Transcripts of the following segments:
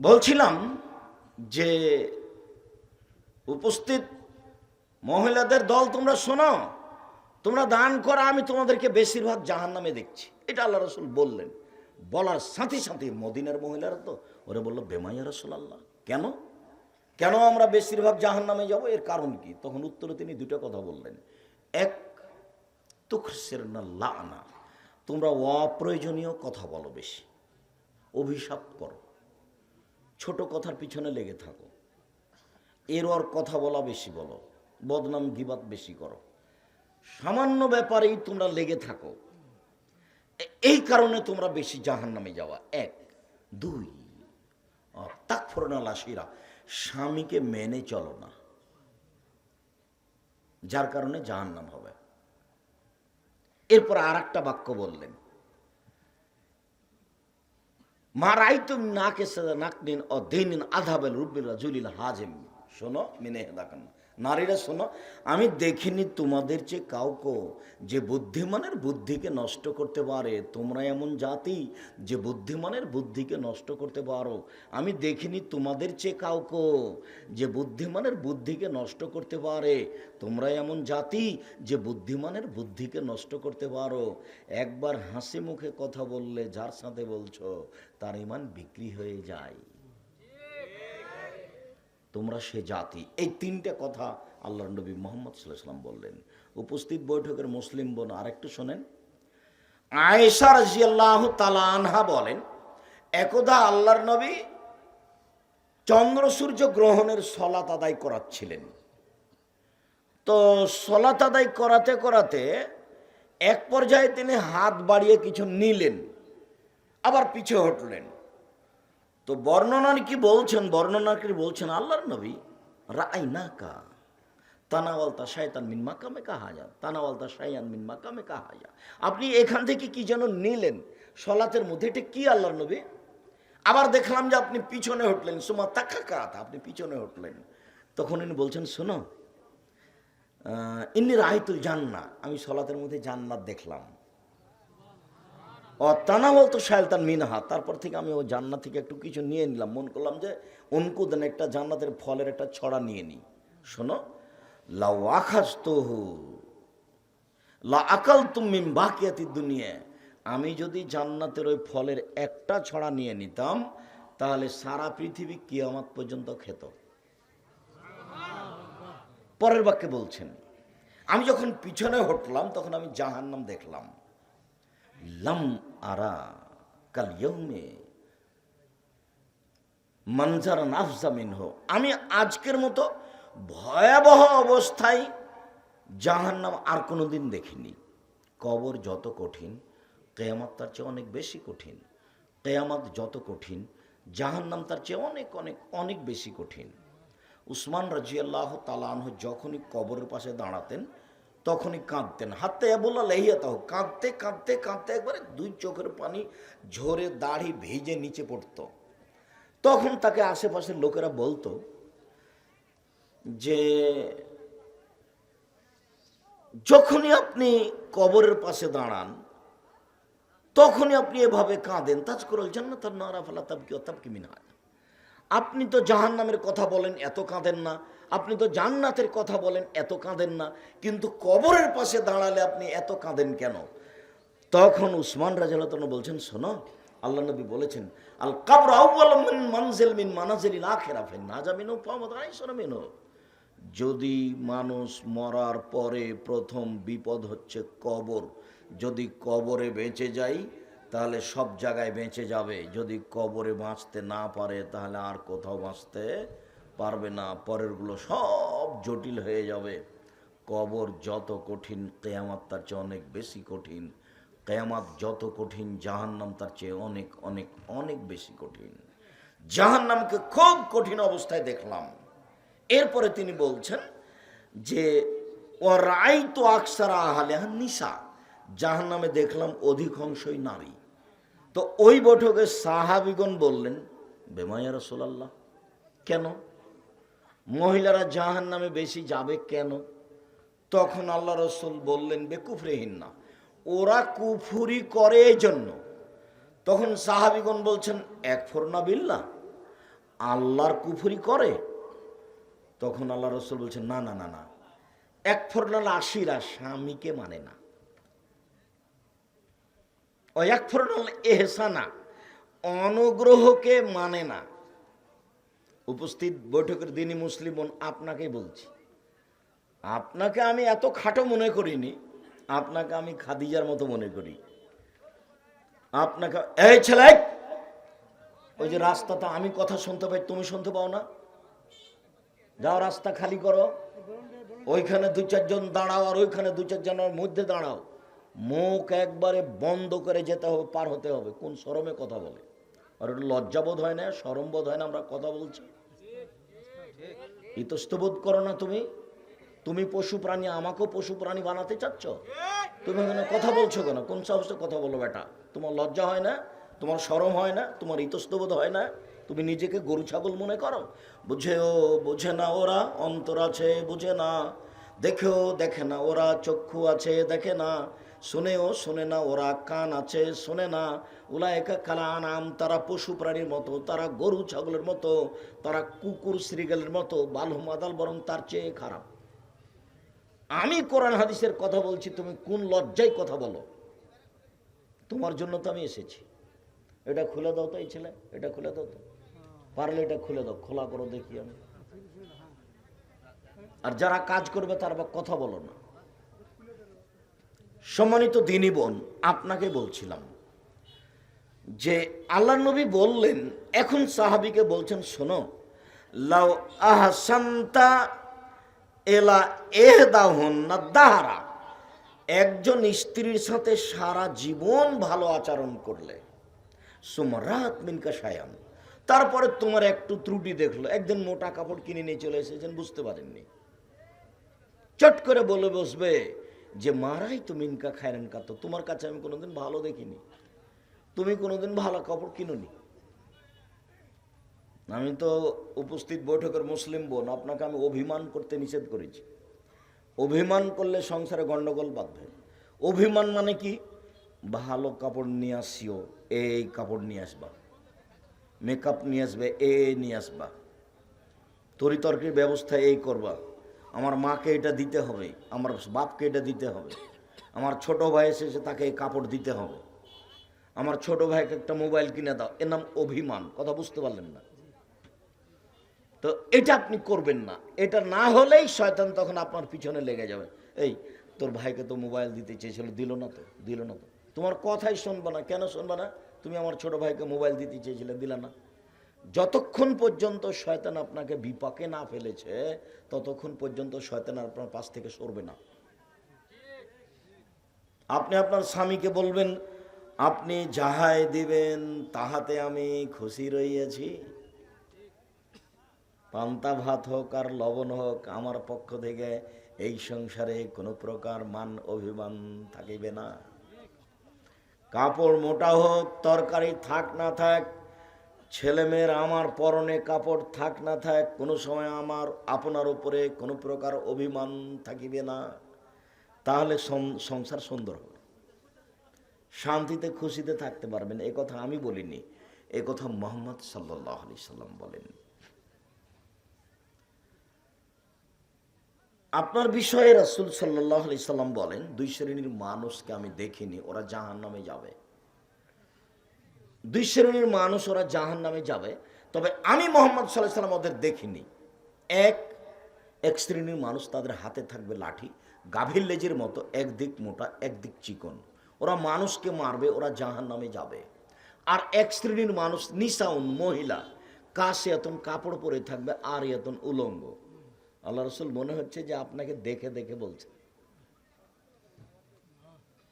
বলছিলাম যে উপস্থিত মহিলাদের দল তোমরা শোনো, তোমরা দান করা, আমি তোমাদেরকে বেশিরভাগ জাহান নামে দেখছি। এটা আল্লাহ রসুল বললেন। বলার সাথে সাথে মদিনার মহিলারা তো, ওরা বলল বেমাইয়া রসুল আল্লাহ কেন? কেন আমরা বেশিরভাগ জাহান নামে যাব? এর কারণ কি? তখন উত্তরে তিনি দুটো কথা বললেন। এক তুখসের না লানা। তোমরা অপ্রয়োজনীয় কথা বলো বেশি। অভিশাপ করো। ছোট কথার পিছনে লেগে থাকো। এর ওর কথা বলা বেশি বলো, বদনাম গিবাত বেশি করো। সামান্য ব্যাপারেই তোমরা লেগে থাকো। এই কারণে তোমরা বেশি জাহান নামে যাওয়া। এক, দুই তাক ফোরনা লাশিরা, স্বামীকে মেনে চলো না। যার কারণে জাহান নাম হবে। এরপর আর একটা বাক্য বললেন মারাই না নাকে নাকনিন ও দিনিন আধাবেল রুবিল জুলিল হাজিম। শোনো মিনে হেদাকান নারীরা, শোনো, আমি দেখিনি তোমাদের চেয়ে কাউকে, যে বুদ্ধিমানের বুদ্ধিকে নষ্ট করতে পারে। তোমরা এমন জাতি যে বুদ্ধিমানের বুদ্ধিকে নষ্ট করতে পারো। আমি দেখিনি তোমাদের চেয়ে কাউকে, যে বুদ্ধিমানের বুদ্ধিকে নষ্ট করতে পারে। তোমরা এমন জাতি যে বুদ্ধিমানের বুদ্ধিকে নষ্ট করতে পারো। একবার হাসি মুখে কথা বললে, যার সাথে বলছো, তার ইমান বিক্রি হয়ে যায়। তোমরা সে জাতি। এই তিনটে কথা আল্লাহ নবী মোহাম্মদ সাল্লাম বললেন। উপস্থিত বৈঠকের মুসলিম বোন আরেকটু শোনেন। আয়েশা রাজিয়াল্লাহ তালা আনহা বলেন, একদা আল্লাহর নবী চন্দ্র সূর্য গ্রহণের সলাত আদায় করাচ্ছিলেন। তো সলাত আদায় করাতে করাতে এক পর্যায়ে তিনি হাত বাড়িয়ে কিছু নিলেন, আবার পিছু হটলেন। তো বর্ণনার কি বলছেন? বর্ণনাকারী বলছেন? আল্লাহর নবী রাই না কা তানাওয়ালতা শায়তান মিন মাকামে কাহা যা তানাওয়ালতা শায়ান মিন মাকামে কাহা যা আপনি এখান থেকে কি যেন নিলেন? সলাতের মধ্যে এটা কি আল্লাহর নবী? আবার দেখলাম যে আপনি পিছনে হটলেন, সুমা তাকা কাত আপনি পিছনে হটলেন। তখন ইনি বলছেন, শোনো ইন্নি রাহিতুল জান্না আমি সলাতের মধ্যে জান্নাত দেখলাম। ও তানাওয়াল তো শায়তান মিনহা। তারপর থেকে আমি ও জান্নাত থেকে একটু কিছু নিয়ে নিলাম। মন করলাম যে উনকুদেন একটা জান্নাতের ফলের একটা ছড়া নিয়ে নিই। শোনো, লাউ আখাস তোহু লা আকাল তুমি বাকিয়াতি দুনিয়া। আমি যদি জান্নাতের ওই ফলের একটা ছড়া নিয়ে নিতাম, তাহলে সারা পৃথিবী কিয়ামত পর্যন্ত খেত। পরের বাক্যে বলছেন, আমি যখন পিছনে হটলাম, তখন আমি জাহান্নাম দেখলাম। লম আরা কাল ইয়ৌমে মঞ্জার নাফজামিন হো আমি আজকের মতো ভয়াবহ অবস্থায় জাহান্নাম আর কোনো দিন দেখিনি। কবর যত কঠিন, কেয়ামত তার চেয়ে অনেক বেশি কঠিন। কেয়ামত যত কঠিন, জাহান্নাম তার চেয়ে অনেক অনেক অনেক বেশি কঠিন। উসমান রাজিয়াল্লাহ তালানহ যখনই কবরের পাশে দাঁড়াতেন তখনই কাঁদতেন। হাতে বললা লেহিয়া তাহ কাঁদতে কাঁদতে কাঁদতে একবারে দুই চোখের পানি ঝরে দাড়ি ভেজে নিচে পড়তো। তখন তাকে আশেপাশের লোকেরা বলতো যে, যখনই আপনি কবরের পাশে দাঁড়ান, তখনই আপনি এভাবে কাঁদেন। তাজ করল জান্নাত নারা ফালা তাবকি তাবকি মিনা আপনি তো জাহান নামের কথা বলেন, এত কাঁদেন না। আপনি তো জান্নাতের কথা বলেন, এত কাঁদেন না। কিন্তু কবরের পাশে দাঁড়ালে আপনি এত কাঁদেন কেন? তখন উসমান রাজালতন বলছেন, শোনো, আল্লাহ নবী বলেছেন, আল কাবর মিন মানজিল মিন মানাজিলিল আখিরা ফিন নাজামিনু ফামাদ আইসরা মিনু যদি মানুষ মরার পরে প্রথম বিপদ হচ্ছে কবর, যদি কবরে বেঁচে যাই, তাহলে সব জায়গায় বেঁচে যাবে। যদি কবরে বাঁচতে না পারে, তাহলে আর কোথাও বাঁচতে পারবে না, পরেরগুলো সব জটিল হয়ে যাবে। কবর যত কঠিন, কেয়ামাত তার চেয়ে অনেক বেশি কঠিন। কেয়ামাত যত কঠিন, জাহান্নাম তার চেয়ে অনেক অনেক অনেক বেশি কঠিন। জাহান্নামকে খুব কঠিন অবস্থায় দেখলাম। এরপরে তিনি বলছেন যে ও রাই তো আকসারা আহালেহান নিশা জাহান নামে দেখলাম অধিকাংশই নারী। তো ওই বৈঠকে সাহাবিগণ বললেন, বেমায়া রসোলাল্লাহ। কেন? মহিলারা জাহান নামে বেশি যাবে কেন? তখন আল্লাহ রসুল বললেন, বেকুফরেহীন না। ওরা কুফুরি করে এই জন্য তখন সাহাবিগণ বলছেন, এক ফোরনা বিল্লা আল্লাহর কুফুরি করে? তখন আল্লাহ রসুল বলছেন, না না না না। এক ফোরনাল আশিরা স্বামীকে মানে না। ও এক ফোরনাল এহসানা, অনুগ্রহকে মানে না। উপস্থিত বৈঠকের দিনই মুসলিম আপনাকেই বলছি। আপনাকে আমি এত খাটো মনে করিনি, আপনাকে আমি খাদিজার মতো মনে করি। আপনাকে এই ছেলে ওই যে রাস্তাটা, আমি কথা শুনতে পাই, তুমি শুনতে পাও না? যাও রাস্তা খালি করো। ওইখানে দু চারজন দাঁড়াও, আর ওইখানে দু চারজনের মধ্যে দাঁড়াও। মুখ একবারে বন্ধ করে যেতে হবে, পার হতে হবে। কোন সরমে কথা বলে। আর ওটা লজ্জাবোধ হয় না সরম বোধ হয় না আমরা কথা বলছি? ইতস্তবোধ করো না তুমি। তুমি পশু প্রাণী, আমাকেও পশু প্রাণী বানাতে চাচ্ছ? তুমি এখানে কথা বলছো কেন? কোন সাহসে কথা বলো বেটা? তোমার লজ্জা হয় না? তোমার সরম হয় না? তোমার ইতস্তবোধ হয় না? তুমি নিজেকে গরু ছাগল মনে করো? বুঝেও বুঝে না ওরা, অন্তর আছে, বুঝে না। দেখেও দেখে না ওরা চক্ষু আছে, দেখে না। শুনেও শুনে না ওরা কান আছে, শোনে না। ওলা একা কালা নাম তারা পশু প্রাণীর মতো, তারা গরু ছাগলের মতো, তারা কুকুর শ্রীগালের মতো বালু মাদাল বরং তার চেয়ে খারাপ। আমি কোরআন হাদিসের কথা বলছি, তুমি কোন লজ্জায় কথা বলো? তোমার জন্য তো আমি এসেছি। এটা খুলে দাও তো এই ছেলে, এটা খুলে দাও তো। পারলে এটা খুলে দাও, খোলা করো দেখি আমি। আর যারা কাজ করবে তার আবার কথা বলো না। সম্মানিত দিনী বোন, আপনাকে বলছিলাম যে আল্লাহ নবী বললেন, এখন সাহাবিকে বলছেন, শোনো, লাউ আহসান্তা এলা এহ দাহন্না দাহারা। একজন স্ত্রীর সাথে সারা জীবন ভালো আচরণ করলে সুমরাত মিনকা সায়াম তারপরে তোমার একটু ত্রুটি দেখল, একদিন মোটা কাপড় কিনে নিয়ে চলে এসেছেন, বুঝতে পারেননি। চট করে বলে বসবে যে, মারাই তো মিনকা খায়রেন কাতো তোমার কাছে আমি কোনোদিন ভালো দেখিনি। তুমি কোনোদিন ভালো কাপড় কিনুনি। আমি তো উপস্থিত বৈঠকের মুসলিম বোন, আপনাকে আমি অভিমান করতে নিষেধ করেছি। অভিমান করলে সংসারে গন্ডগোল বাঁধবে। অভিমান মানে কি? ভালো কাপড় নিয়ে আসিও, এই কাপড় নিয়ে আসবা। মেকআপ নিয়ে আসবে, এ নিয়ে আসবা। তরিতর্কের ব্যবস্থা এই করবা। আমার মাকে এটা দিতে হবে, আমার বাপকে এটা দিতে হবে, আমার ছোট ভাই এসেছে তাকে এই কাপড় দিতে হবে। আমার ছোট ভাইকে একটা মোবাইল কিনে দাও, এর নাম অভিমান, কথা বুঝতে পারলেন না। তো এটা আপনি করবেন না, এটা না হলেই শয়তান তখন আপনার পিছনে লেগে যাবে। এই, তোর ভাইকে তো মোবাইল দিতে চেয়েছিল, দিল না তো, দিল না তো। তোমার কথাই শুনবা না, কেন শুনবা না? তুমি আমার ছোট ভাইকে মোবাইল দিতে চেয়েছিলে, দিলা না। যতক্ষণ পর্যন্ত শয়তান আপনাকে বিপাকে না ফেলেছে, ততক্ষণ পর্যন্ত শয়তান আপনার পাশ থেকে সরবে না। আপনি আপনার স্বামীকে বলবেন, আপনি যাহাই দিবেন, তাহাতে আমি খুশি রইয়াছি। পান্তা ভাত হোক আর লবণ হোক, আমার পক্ষ থেকে এই সংসারে কোনো প্রকার মান অভিমান থাকিবে না। কাপড় মোটা হোক, তরকারি থাক না থাক ছেলেমেয়ের আমার পরনে কাপড় থাক না থাক, কোনো সময় আমার আপনার উপরে কোনো প্রকার অভিমান থাকিবে না। তাহলে সংসার সুন্দর হবে। শান্তিতে খুশিতে থাকতে পারবেন, এ কথা আমি বলিনি, এ কথা মোহাম্মদ সাল্লাহ আলি সাল্লাম বলেন। আপনার বিষয়ে রাসুল সাল্লাহ আলি সাল্লাম বলেন, দুই শ্রেণির মানুষকে আমি দেখিনি, ওরা জাহান নামে যাবে। দুই শ্রেণির মানুষ ওরা জাহান নামে যাবে। তবে আমি মোহাম্মদ সাল্লাহ সাল্লাম ওদের দেখিনি। এক এক শ্রেণির মানুষ তাদের হাতে থাকবে লাঠি, গাভীর লেজের মতো, একদিক মোটা, একদিক চিকন। ওরা মানুষকে মারবে, ওরা জাহান নামে যাবে। আর এক শ্রেণির মানুষ নিশাউন মহিলা কাশে এতন কাপড় পরে থাকবে আর এতন উলঙ্গ। আল্লাহ রসুল মনে হচ্ছে যে আপনাকে দেখে দেখে বলছে।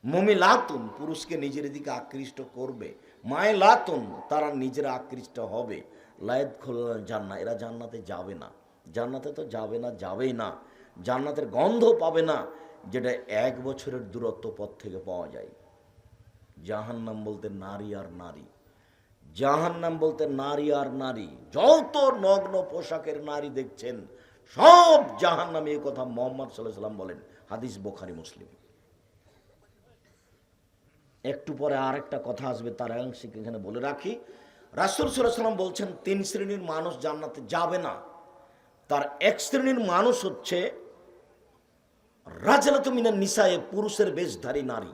মমিলাতুন, পুরুষকে নিজের দিকে আকৃষ্ট করবে। মায়ে লাতুন তারা নিজেরা আকৃষ্ট হবে। লায়দ খোল জান্না এরা জান্নাতে যাবে না। জান্নাতে তো যাবে না, যাবেই না। জান্নাতের গন্ধ পাবে না, যেটা এক বছরের দূরত্ব পথ থেকে পাওয়া যায়। জাহান্নাম বলতে নারী আর নারী। জাহান্নাম বলতে নারী আর নারী। যত নগ্ন পোশাকের নারী দেখছেন, সব জাহান্নামে এই কথা মোহাম্মদ সাল্লাহ সাল্লাম বলেন। হাদিস বোখারি, মুসলিম। একটু পরে আর একটা কথা আসবে, তার আংশিক এখানে বলে রাখি। রাসুল সাল্লাম বলছেন, তিন শ্রেণির মানুষ জান্নাতে যাবে না। তার এক শ্রেণির মানুষ হচ্ছে রাজালত মিনার নিসায়ে, পুরুষের বেশধারী নারী।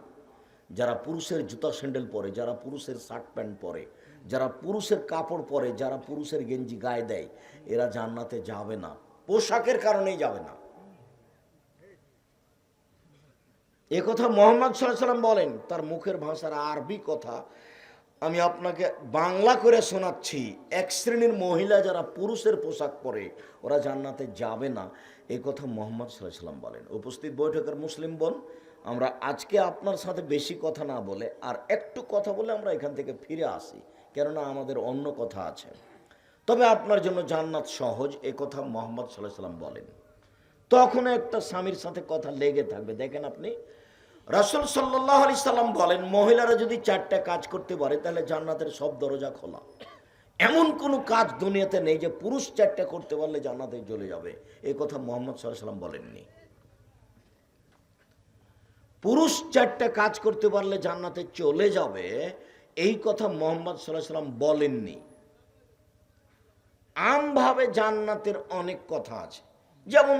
যারা পুরুষের জুতা স্যান্ডেল পরে, যারা পুরুষের শার্ট প্যান্ট পরে, যারা পুরুষের কাপড় পরে, যারা পুরুষের গেঞ্জি গায়ে দেয়, এরা জান্নাতে যাবে না। পোশাকের কারণেই যাবে না। এ কথা মোহাম্মদ সাল্লাম বলেন, তার মুখের ভাষার আরবি কথা আমি আপনাকে বাংলা করে শোনাচ্ছি। এক শ্রেণির মহিলা যারা পুরুষের পোশাক পরে, ওরা জান্নাতে যাবে না। এ কথা মোহাম্মদ সাল্লাম বলেন। উপস্থিত বৈঠকের মুসলিম বোন, আমরা আজকে আপনার সাথে বেশি কথা না বলে আর একটু কথা বলে আমরা এখান থেকে ফিরে আসি, কেননা আমাদের অন্য কথা আছে। তবে আপনার জন্য জান্নাত সহজ, এ কথা মোহাম্মদ সাল্লাহ সাল্লাম বলেন। তখন একটা স্বামীর সাথে কথা লেগে থাকবে। দেখেন আপনি রাসুল সাল্লাহ আলি সাল্লাম বলেন, মহিলারা যদি চারটা কাজ করতে পারে, তাহলে জান্নাতের সব দরজা খোলা। এমন কোনো কাজ দুনিয়াতে নেই যে পুরুষ চারটা করতে পারলে জান্নাতে চলে যাবে। এই কথা মোহাম্মদ সাল্লাম বলেননি। পুরুষ চারটা কাজ করতে পারলে জান্নাতে চলে যাবে, এই কথা মোহাম্মদ সাল্লাহ সাল্লাম বলেননি। আমভাবে জান্নাতের অনেক কথা আছে। যেমন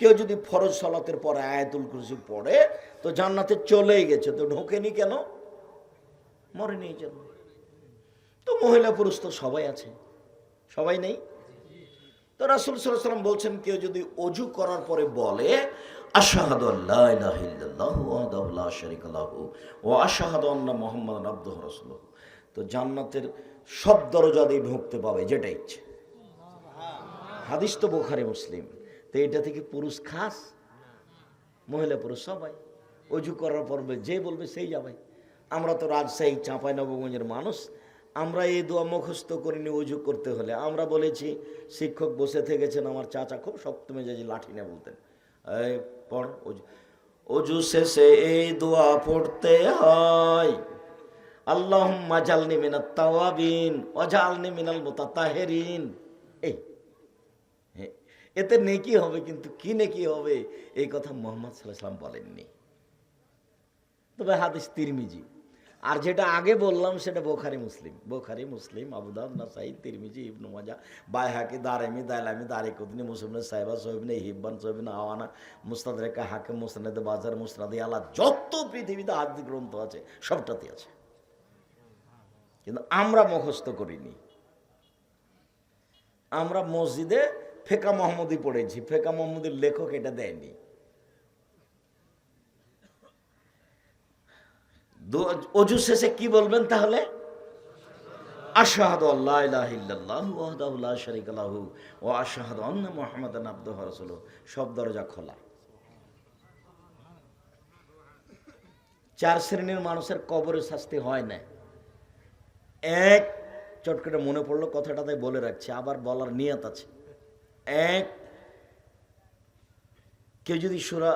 কেউ যদি ফরজ সলাতের পরে আয়াতুল কুরসি পড়ে, তো জান্নাতে চলেই গেছে। তো ঢোকেনি কেন? মরেনি এই জন্য। তো মহিলা পুরুষ তো সবাই আছে। সবাই নেই? তো রাসুল সাল্লাম বলছেন, কেউ যদি অজু করার পরে বলে, আশাহাদু ওয়া আশহাদু আন্না মুহাম্মাদান আবদুহু তো জান্নাতের সব দরজা দিয়ে ঢুকতে পাবে যেটা ইচ্ছে। হাদিস তো বোখারি, মুসলিম। তো এটা থেকে পুরুষ খাস, মহিলা পুরুষ সবাই। অজু করার পর যে বলবে সেই যাবে। আমরা তো রাজশাহী চাঁপাই নবগঞ্জের মানুষ, আমরা এই দোয়া মুখস্থ করিনি অজু করতে হলে। আমরা বলেছি, শিক্ষক বসে থেকেছেন, আমার চাচা খুব শক্ত মেজাজি লাঠি না বলতেন, এই, পড়, অজু। অজু শেষে এই দোয়া পড়তে হয়। আল্লাহ মাজালনি মিনাত তাওয়াবিন অজালনি মিনাল মোতাতাহেরিন। এই এতে নেকি হবে, কিন্তু কি নেকি হবে, এই কথা মোহাম্মদ সাল্লাম বলেননি। তবে হাদিস তিরমিজি। আর যেটা আগে বললাম, সেটা বোখারি মুসলিম। বোখারি মুসলিম আবুদাব নাসাই, তিরমিজি, ইবনু মাজা বাইহাকি দারেমি দাইলামি দারে কুদনি মুসলিম সাহেবা সোহেবিনে হিব্বান সোহেবিন আওয়ানা মুস্তাদ রেখা, হাকিম, মুসনাদ বাজার, মুসনাদ আলা যত পৃথিবীতে আদি গ্রন্থ আছে, সবটাতে আছে। কিন্তু আমরা মুখস্থ করিনি। আমরা মসজিদে ফেকা মোহাম্মদই পড়েছি, ফেকা মোহাম্মদের লেখক এটা দেয়নি। অজু শেষে কি বলবেন তাহলে? সব দরজা খোলা। চার শ্রেণির মানুষের কবরে শাস্তি হয় না। এক, চট করে মনে পড়ল কথাটা তাই বলে রাখছি, আবার বলার নিয়ত আছে। এক। কেউ যদি সুরা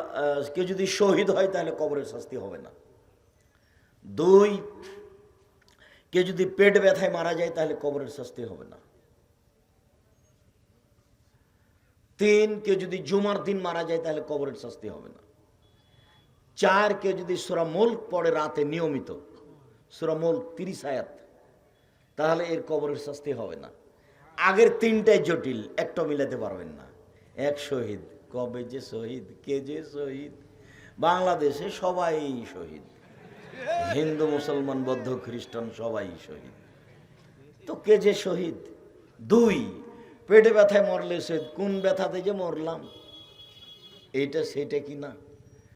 কেউ যদি শহীদ হয়, তাহলে কবরের শাস্তি হবে না। দুই, কেউ যদি পেট ব্যথায় মারা যায়, তাহলে কবরের শাস্তি হবে না। তিন, কেউ যদি জুমার দিন মারা যায়, তাহলে কবরের শাস্তি হবে না। চার, কেউ যদি সুরা মুল্ক পড়ে রাতে নিয়মিত, সুরা মুল্ক তিরিশ আয়াত, তাহলে এর কবরের শাস্তি হবে না। আগের তিনটাই জটিল, একটা মিলাতে পারবেন না। এক শহীদ, কবে যে শহীদ, কে যে শহীদ? বাংলাদেশে সবাই শহীদ। হিন্দু, মুসলমান, বৌদ্ধ, খ্রিস্টান সবাই শহীদ। তো কে যে শহীদ? দুই, পেটে ব্যথায় মরলে শহীদ কোন ব্যথাতে যে মরলাম? এটা সেটা কি না?